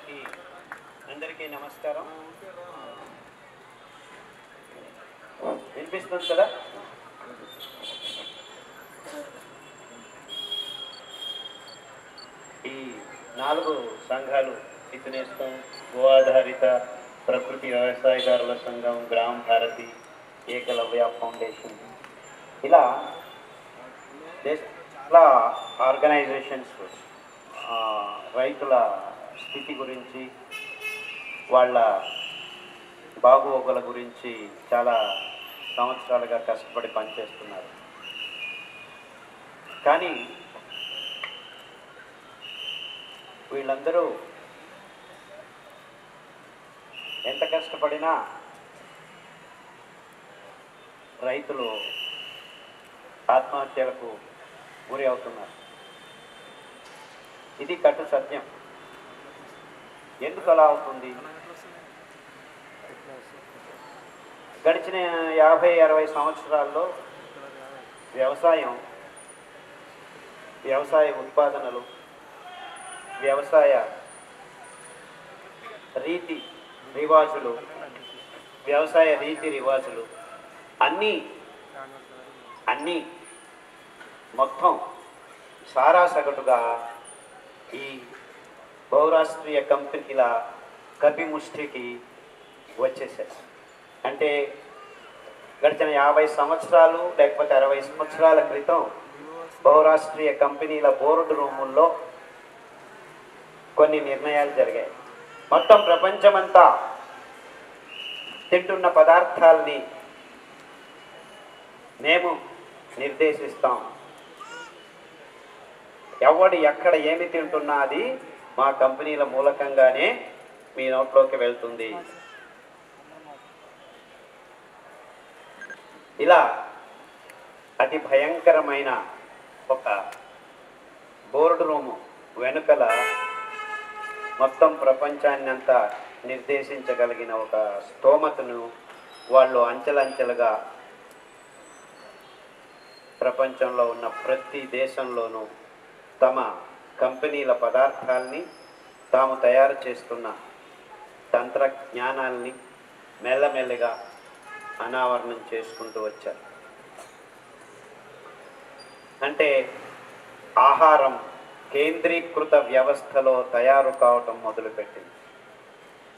అందరికీ అందరికీ నమస్కారం. వినిపిస్తుంది కదా? ఈ నాలుగు సంఘాలు ఇతనేస్తం గో ఆధారిత ప్రకృతి వ్యవసాయదారుల సంఘం గ్రామ భారతి ఏకలవ్య ఫౌండేషన్. ఇలా దేశ చాలా ఆర్గనైజేషన్స్ రైతుల స్థితి గురించి వాళ్ళ బాగోగుల గురించి చాలా సంవత్సరాలుగా కష్టపడి పనిచేస్తున్నారు. కానీ వీళ్ళందరూ ఎంత కష్టపడినా రైతులు ఆత్మహత్యలకు గురి అవుతున్నారు. ఇది కట్టు సత్యం. ఎందుకు అలా అవుతుంది గడిచిన యాభై అరవై సంవత్సరాల్లో వ్యవసాయం వ్యవసాయ ఉత్పాదనలు వ్యవసాయ రీతి రివాజులు వ్యవసాయ రీతి రివాజులు అన్నీ అన్నీ మొత్తం సారా సగటుగా ఈ బహురాష్ట్రీయ కంపెనీల కపిముష్టికి వచ్చేసారు అంటే గడిచిన యాభై సంవత్సరాలు లేకపోతే అరవై సంవత్సరాల క్రితం బహురాష్ట్రీయ కంపెనీల బోర్డు రూముల్లో కొన్ని నిర్ణయాలు జరిగాయి. మొత్తం ప్రపంచమంతా తింటున్న పదార్థాల్ని మేము నిర్దేశిస్తాం. ఎవడు ఎక్కడ ఏమి తింటున్నా అది మా కంపెనీల మూలకంగానే మీ నోట్లోకి వెళ్తుంది. ఇలా అతి భయంకరమైన ఒక బోర్డు రూము వెనుకల మొత్తం ప్రపంచాన్ని అంతా నిర్దేశించగలిగిన ఒక స్తోమతను వాళ్ళు అంచెలంచెలుగా ప్రపంచంలో ఉన్న ప్రతి దేశంలోనూ తమ కంపెనీల పదార్థాల్ని తాము తయారు చేస్తున్న తంత్రజ్ఞానాల్ని మెల్లమెల్లగా అనావరణం చేసుకుంటూ వచ్చారు. అంటే ఆహారం కేంద్రీకృత వ్యవస్థలో తయారు కావటం మొదలుపెట్టింది.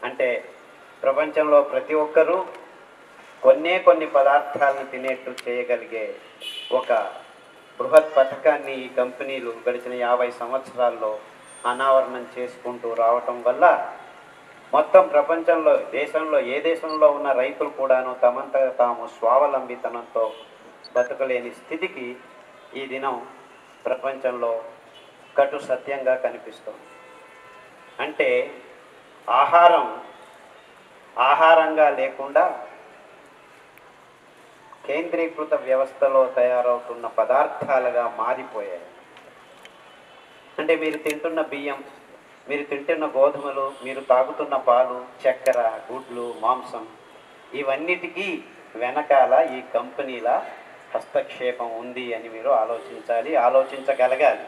అంటే ప్రపంచంలో ప్రతి ఒక్కరూ కొన్నే కొన్ని పదార్థాలను తినేట్టు చేయగలిగే ఒక బృహత్ పథకాన్ని ఈ కంపెనీలు గడిచిన యాభై సంవత్సరాల్లో అనావరణం చేసుకుంటూ రావటం వల్ల మొత్తం ప్రపంచంలో దేశంలో ఏ దేశంలో ఉన్న రైతులు కూడాను తమంత తాము స్వావలంబితనంతో బతకలేని స్థితికి ఈ దినం ప్రపంచంలో కటు సత్యంగా కనిపిస్తుంది. అంటే ఆహారం ఆహారంగా లేకుండా కేంద్రీకృత వ్యవస్థలో తయారవుతున్న పదార్థాలుగా మారిపోయాయి. అంటే మీరు తింటున్న బియ్యం మీరు తింటున్న గోధుమలు మీరు తాగుతున్న పాలు చక్కెర గుడ్లు మాంసం ఇవన్నిటికీ వెనకాల ఈ కంపెనీల హస్తక్షేపం ఉంది అని మీరు ఆలోచించాలి ఆలోచించగలగాలి.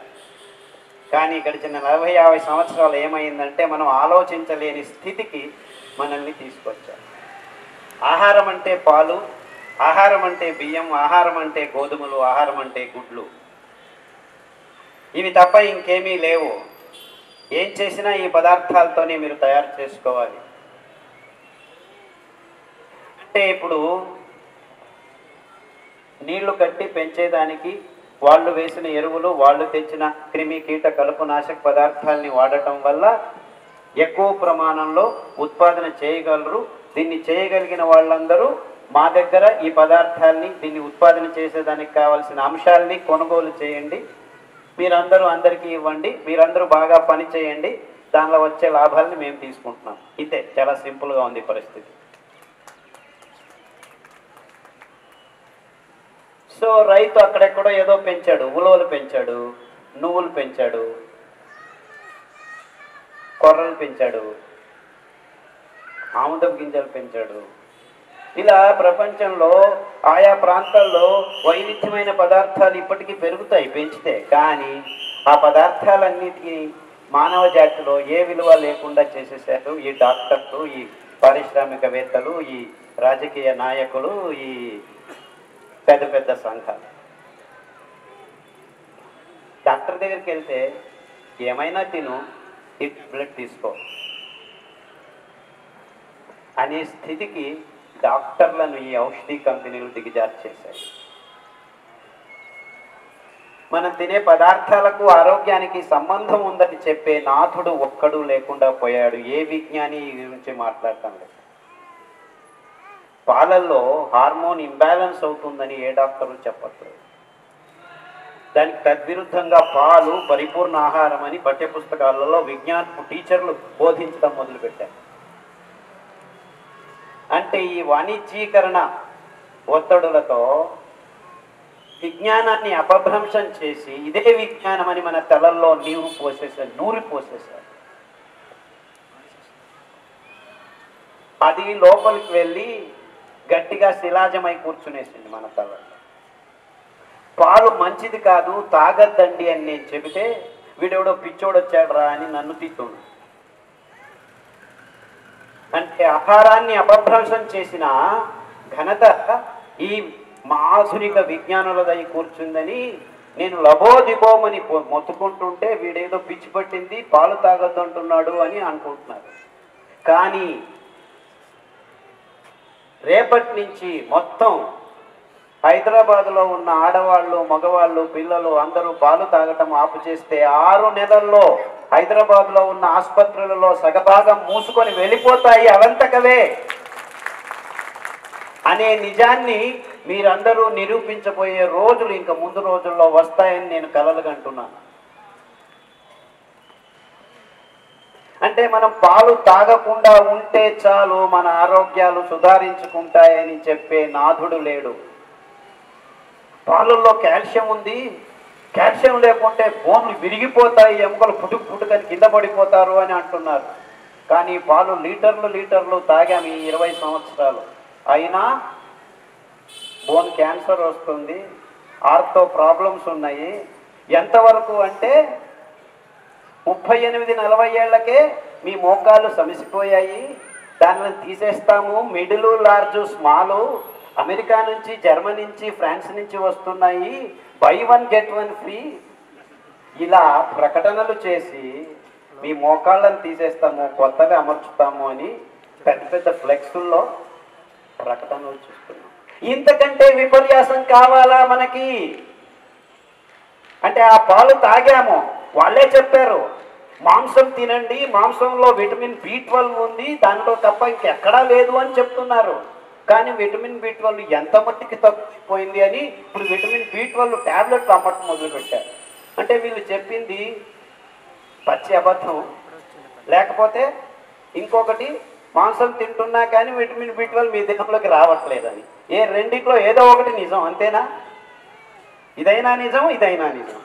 కానీ గడిచిన నలభై యాభై సంవత్సరాలు ఏమైందంటే మనం ఆలోచించలేని స్థితికి మనల్ని తీసుకొచ్చారు. ఆహారం అంటే పాలు ఆహారం అంటే బియ్యం ఆహారం అంటే గోధుమలు ఆహారం అంటే గుడ్లు. ఇవి తప్ప ఇంకేమీ లేవు. ఏం చేసినా ఈ పదార్థాలతోనే మీరు తయారు చేసుకోవాలి. అంటే ఇప్పుడు నీళ్ళు కట్టి పెంచేదానికి వాళ్ళు వేసిన ఎరువులు వాళ్ళు తెచ్చిన క్రిమి కీట కలుపు నాశక పదార్థాలని వాడటం వల్ల ఎక్కువ ప్రమాణంలో ఉత్పాదన చేయగలరు. దీన్ని చేయగలిగిన వాళ్ళందరూ మా దగ్గర ఈ పదార్థాల్ని దీన్ని ఉత్పాదన చేసేదానికి కావాల్సిన అంశాలని కొనుగోలు చేయండి. మీరందరూ అందరికీ ఇవ్వండి. మీరందరూ బాగా పని చేయండి. దానిలో వచ్చే లాభాలని మేము తీసుకుంటున్నాం. ఇంతే చాలా సింపుల్గా ఉంది పరిస్థితి. సో రైతు అక్కడెక్కడో ఏదో పెంచాడు ఉలవలు పెంచాడు నువ్వులు పెంచాడు కొర్రలు పెంచాడు ఆముదం గింజలు పెంచాడు. ఇలా ప్రపంచంలో ఆయా ప్రాంతాల్లో వైవిధ్యమైన పదార్థాలు ఇప్పటికీ పెరుగుతాయి పెంచితే. కానీ ఆ పదార్థాలన్నిటికీ మానవ జాతిలో ఏ విలువ లేకుండా చేసేసారు ఈ డాక్టర్లు ఈ పారిశ్రామికవేత్తలు ఈ రాజకీయ నాయకులు ఈ పెద్ద పెద్ద సంఘాలు. డాక్టర్ దగ్గరికి వెళ్తే ఏమైనా తిను ఈ బ్లడ్ తీసుకో. అనే స్థితికి డాక్టర్లను ఈ ఔషధి కంపెనీలు దిగజారు చేశాయి. మనం తినే పదార్థాలకు ఆరోగ్యానికి సంబంధం ఉందని చెప్పే నాథుడు ఒక్కడు లేకుండా పోయాడు. ఏ విజ్ఞాని గురించి మాట్లాడటం లేదు. పాలల్లో హార్మోన్ ఇంబ్యాలెన్స్ అవుతుందని ఏ డాక్టరు చెప్పట్లేదు. దానికి తద్విరుద్ధంగా పాలు పరిపూర్ణ ఆహారం అని పాఠ్య పుస్తకాలలో విజ్ఞాన టీచర్లు బోధించడం మొదలుపెట్టారు. అంటే ఈ వాణిజ్యీకరణ ఒత్తిడులతో విజ్ఞానాన్ని అపభ్రంశం చేసి ఇదే విజ్ఞానం అని మన తలల్లో నీరు పోసేసారు నూరి పోసేసారు అది లోపలికి వెళ్ళి గట్టిగా శిలాజమై కూర్చునేసింది మన తలలో పాలు మంచిది కాదు తాగద్దండి అని నేను చెబితే వీడెవడో పిచ్చోడు వచ్చాడు రా అని నన్ను తిట్టుడు. అంటే ఆహారాన్ని అపభ్రంశం చేసిన ఘనత ఈ ఆధునిక విజ్ఞానులదై కూర్చుందని నేను లబోదిబోమని మొత్తుకుంటుంటే వీడేదో పిచ్చి పట్టింది పాలు తాగొద్దంటున్నాడు అని అనుకుంటున్నారు. కానీ రేపటి నుంచి మొత్తం హైదరాబాద్లో ఉన్న ఆడవాళ్ళు మగవాళ్ళు పిల్లలు అందరూ పాలు తాగటం ఆపు చేస్తే ఆరు నెలల్లో హైదరాబాద్లో ఉన్న ఆసుపత్రులలో సగభాగం మూసుకొని వెళ్ళిపోతాయి అవంతకవే. అనే నిజాన్ని మీరందరూ నిరూపించబోయే రోజులు ఇంకా ముందు రోజుల్లో వస్తాయని నేను కలలుగంటున్నాను అంటే మనం పాలు తాగకుండా ఉంటే చాలు మన ఆరోగ్యాలు సుధారించుకుంటాయని చెప్పే నాథుడు లేడు. పాలల్లో కాల్షియం ఉంది కాల్షియం లేకుంటే బోన్లు విరిగిపోతాయి ఎముకలు పుట్టుకు పుట్టుకని కింద పడిపోతారు అని అంటున్నారు. కానీ పాలు లీటర్లు లీటర్లు తాగాము ఈ ఇరవై సంవత్సరాలు. అయినా బోన్ క్యాన్సర్ వస్తుంది ఆర్తో ప్రాబ్లమ్స్ ఉన్నాయి. ఎంతవరకు అంటే ముప్పై ఎనిమిది నలభై ఏళ్ళకే మీ మోకాళ్ళు సమసిపోయాయి. దానిని తీసేస్తాము మిడిల్ లార్జు స్మాలు. అమెరికా నుంచి జర్మనీ నుంచి ఫ్రాన్స్ నుంచి వస్తున్నాయి. Buy one get one free. ఇలా ప్రకటనలు చేసి మీ మోకాళ్ళని తీసేస్తాము కొత్తగా అమర్చుతాము అని పెద్ద పెద్ద ఫ్లెక్సుల్లో ప్రకటనలు చూస్తున్నాం. ఇంతకంటే విపర్యాసం కావాలా మనకి? అంటే ఆ పాలు తాగాము. వాళ్ళే చెప్పారు మాంసం తినండి మాంసంలో విటమిన్ బి ట్వెల్వ్ ఉంది దానిలో తప్ప ఇంకెక్కడా లేదు అని చెప్తున్నారు. కానీ విటమిన్ బి ట్వెల్వ్ ఎంత మట్టికి తగ్గిపోయింది అని ఇప్పుడు విటమిన్ బి ట్వెల్వ్ ట్యాబ్లెట్లు అమ్మటం మొదలుపెట్టారు. అంటే వీళ్ళు చెప్పింది పచ్చి అబద్ధం. లేకపోతే ఇంకొకటి మాంసం తింటున్నా కానీ విటమిన్ బి ట్వెల్వ్ మీ దేహంలోకి రావట్లేదని. ఏ రెండిట్లో ఏదో ఒకటి నిజం అంతేనా? ఇదైనా నిజం ఇదైనా నిజం.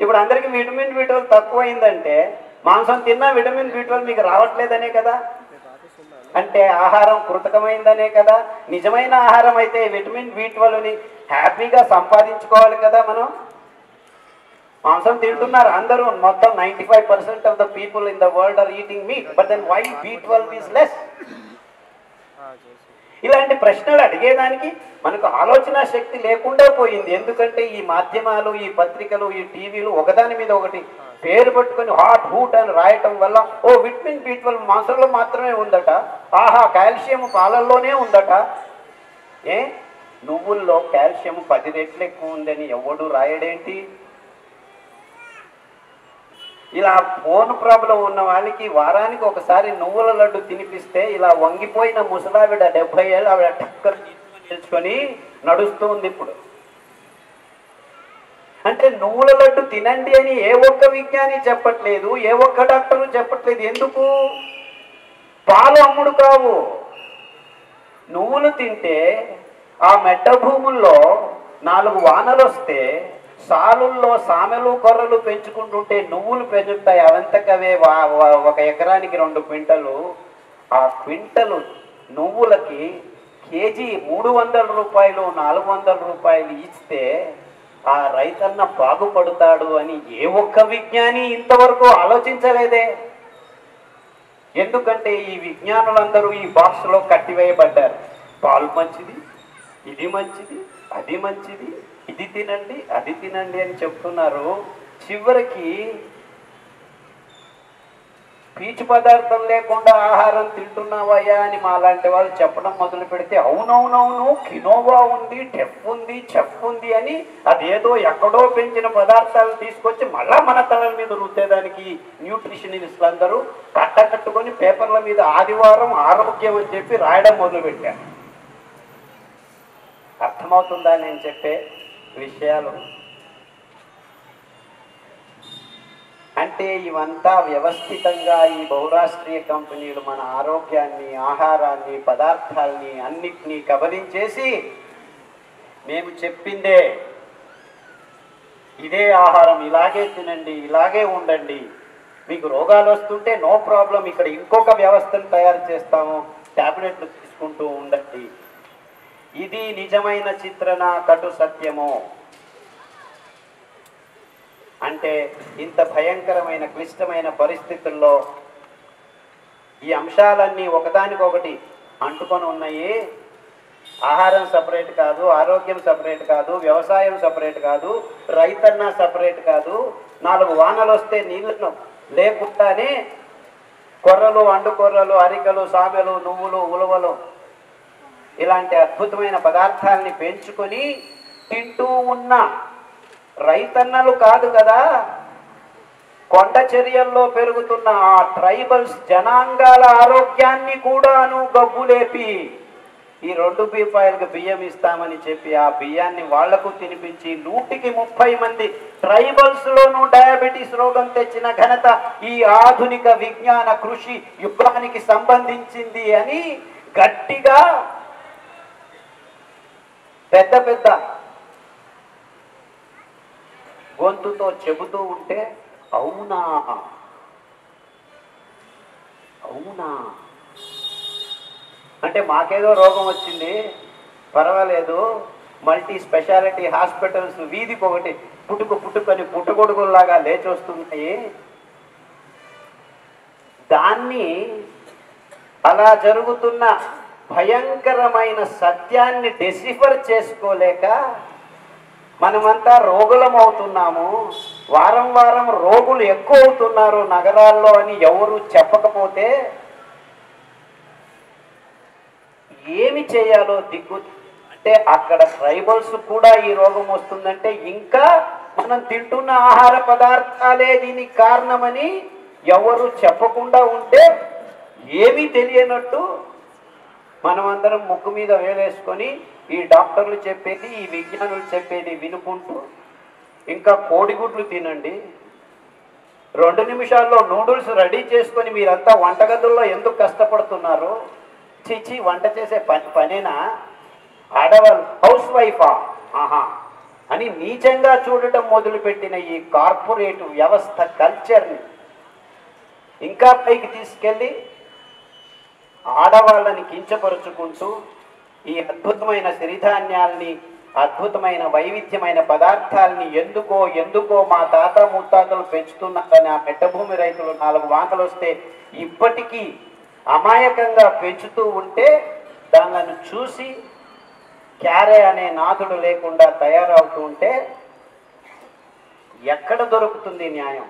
ఇప్పుడు అందరికీ విటమిన్ బి ట్వెల్వ్ తక్కువైందంటే మాంసం తిన్నా విటమిన్ బి ట్వెల్వ్ మీకు రావట్లేదనే కదా? అంటే ఆహారం కృతకమైందనే కదా? నిజమైన ఆహారం అయితే విటమిన్ బి ట్వెల్వ్ని హ్యాపీగా సంపాదించుకోవాలి కదా మనం? మాంసం తింటున్నారు అందరూ. మొత్తం ninety five percent of the people in the world are eating meat but then why B twelve is less ఇలాంటి ప్రశ్నలు అడిగేదానికి మనకు ఆలోచన శక్తి లేకుండా పోయింది. ఎందుకంటే ఈ మాధ్యమాలు ఈ పత్రికలు ఈ టీవీలు ఒకదాని మీద ఒకటి పేరు పట్టుకొని హాట్ హూట్ అని రాయటం వల్ల ఓ విటమిన్ బి ట్వెల్వ్ మాంసంలో మాత్రమే ఉందట. ఆహా కాల్షియం పాలల్లోనే ఉందట. ఏ? నువ్వుల్లో కాల్షియం పది రెట్లు ఎక్కువ ఉందని ఎవడు రాయడేంటి? ఇలా ఫోన్ ప్రాబ్లం ఉన్న వాళ్ళకి వారానికి ఒకసారి నువ్వుల లడ్డు తినిపిస్తే ఇలా వంగిపోయిన ముసలావిడ డెబ్బై ఏళ్ళు ఆవిడ టక్కర్ నిల్చుకొని నడుస్తుంది ఇప్పుడు. అంటే నువ్వుల లడ్డు తినండి అని ఏ ఒక్క విజ్ఞాని చెప్పట్లేదు ఏ ఒక్క డాక్టరు చెప్పట్లేదు. ఎందుకు? పాలు అమ్ముడు కావు. నువ్వులు తింటే ఆ మెట్ట భూముల్లో నాలుగు వానలు వస్తే సాలుల్లో సామెలు కొర్రలు పెంచుకుంటుంటే నువ్వులు పెంచుతాయి. అవంతకవే వా- ఒక ఎకరానికి రెండు క్వింటలు. ఆ క్వింటలు నువ్వులకి కేజీ మూడు వందల రూపాయలు నాలుగు వందల రూపాయలు ఇస్తే ఆ రైతన్న బాగుపడతాడు అని ఏ ఒక్క విజ్ఞాని ఇంతవరకు ఆలోచించలేదే. ఎందుకంటే ఈ విజ్ఞానులందరూ ఈ బాక్స్లో కట్టివేయబడ్డారు. పాలు మంచిది ఇది మంచిది అది మంచిది ఇది తినండి అది తినండి అని చెప్తున్నారు. చివరికి పీచు పదార్థం లేకుండా ఆహారం తింటున్నావయ్యా అని మా లాంటి వాళ్ళు చెప్పడం మొదలు పెడితే అవునవునవును కినోవా ఉంది టెఫ్ ఉంది చెఫ్ ఉంది అని అదేదో ఎక్కడో పెంచిన పదార్థాలు తీసుకొచ్చి మళ్ళా మన తలల మీద రుద్దేదానికి న్యూట్రిషనిస్టులు అందరూ కట్ట కట్టుకొని పేపర్ల మీద ఆదివారం ఆరోగ్యం అని చెప్పి రాయడం మొదలుపెట్టారు అర్థమవుతుందా నేను చెప్పే విషయాలు? అంటే ఇవంతా వ్యవస్థితంగా ఈ బహురాష్ట్రీయ కంపెనీలు మన ఆరోగ్యాన్ని ఆహారాన్ని పదార్థాల్ని అన్నిటినీ కబలించేసి మేము చెప్పిందే ఇదే ఆహారం ఇలాగే తినండి ఇలాగే ఉండండి. మీకు రోగాలు వస్తుంటే నో ప్రాబ్లం ఇక్కడ ఇంకొక వ్యవస్థను తయారు చేస్తాము ట్యాబ్లెట్లు తీసుకుంటూ ఉండండి. ఇది నిజమైన చిత్రణ కటు సత్యము. అంటే ఇంత భయంకరమైన క్లిష్టమైన పరిస్థితుల్లో ఈ అంశాలన్నీ ఒకదానికొకటి అంటుకొని ఉన్నాయి. ఆహారం సపరేట్ కాదు ఆరోగ్యం సపరేట్ కాదు వ్యవసాయం సపరేట్ కాదు రైతన్న సపరేట్ కాదు. నాలుగు వానలు వస్తే నీళ్ళను లేకుండానే కొర్రలు అండుకొర్రలు అరికలు సామెలు నువ్వులు ఉలవలు ఇలాంటి అద్భుతమైన పదార్థాలని పెంచుకొని తింటూ ఉన్న. రైతన్నలు కాదు కదా. కొండ చర్యల్లో పెరుగుతున్న ఆ ట్రైబల్స్ జనాంగాల ఆరోగ్యాన్ని కూడాను గబ్బులేపి ఈ రెండు బీపాయలకు బియ్యం ఇస్తామని చెప్పి ఆ బియ్యాన్ని వాళ్ళకు తినిపించి నూటికి ముప్పై మంది ట్రైబల్స్ లోను డయాబెటీస్ రోగం తెచ్చిన ఘనత ఈ ఆధునిక విజ్ఞాన కృషి యుగానికి సంబంధించింది అని గట్టిగా పెద్ద పెద్ద గొంతుతో చెబుతూ ఉంటే అవునా? అవునా? అంటే మాకేదో రోగం వచ్చింది పర్వాలేదు. మల్టీ స్పెషాలిటీ హాస్పిటల్స్ వీధికి ఒకటి పుట్టుకు పుట్టుకొని పుట్టుకొడుకుల్లాగా లేచి వస్తున్నాయి దాన్ని అలా జరుగుతున్న భయంకరమైన సత్యాన్ని డెసిఫర్ చేసుకోలేక మనమంతా రోగులం అవుతున్నాము వారం వారం రోగులు ఎక్కువ అవుతున్నారు నగరాల్లో అని ఎవరు చెప్పకపోతే ఏమి చేయాలో దిగ్గు అంటే అక్కడ ట్రైబల్స్ కూడా ఈ రోగం వస్తుందంటే ఇంకా మనం తింటున్న ఆహార పదార్థాలే దీనికి కారణమని ఎవరు చెప్పకుండా ఉంటే ఏమీ తెలియనట్టు మనమందరం ముక్కు మీద వేలేసుకొని ఈ డాక్టర్లు చెప్పేది ఈ విజ్ఞానులు చెప్పేది వినుకుంటూ ఇంకా కోడిగుడ్లు తినండి. రెండు నిమిషాల్లో నూడిల్స్ రెడీ చేసుకొని మీరంతా వంటగదుల్లో ఎందుకు కష్టపడుతున్నారు? చిచి వంట చేసే పని పనేనా? ఆడవాళ్ళు హౌస్ వైఫా? ఆహా. అని నీచంగా చూడటం మొదలుపెట్టిన ఈ కార్పొరేట్ వ్యవస్థ కల్చర్ని ఇంకా పైకి తీసుకెళ్ళి ఆడవాళ్ళని కించపరుచుకుంటూ ఈ అద్భుతమైన సిరిధాన్యాల్ని అద్భుతమైన వైవిధ్యమైన పదార్థాలని ఎందుకో ఎందుకో మా తాత ముత్తాతలు పెంచుతున్నారని ఆ మెట్టభూమి రైతులు నాలుగు వాంకలు వస్తే ఇప్పటికీ అమాయకంగా పెంచుతూ ఉంటే దానిని చూసి క్యారే అనే నాథుడు లేకుండా తయారవుతూ ఉంటే ఎక్కడ దొరుకుతుంది న్యాయం?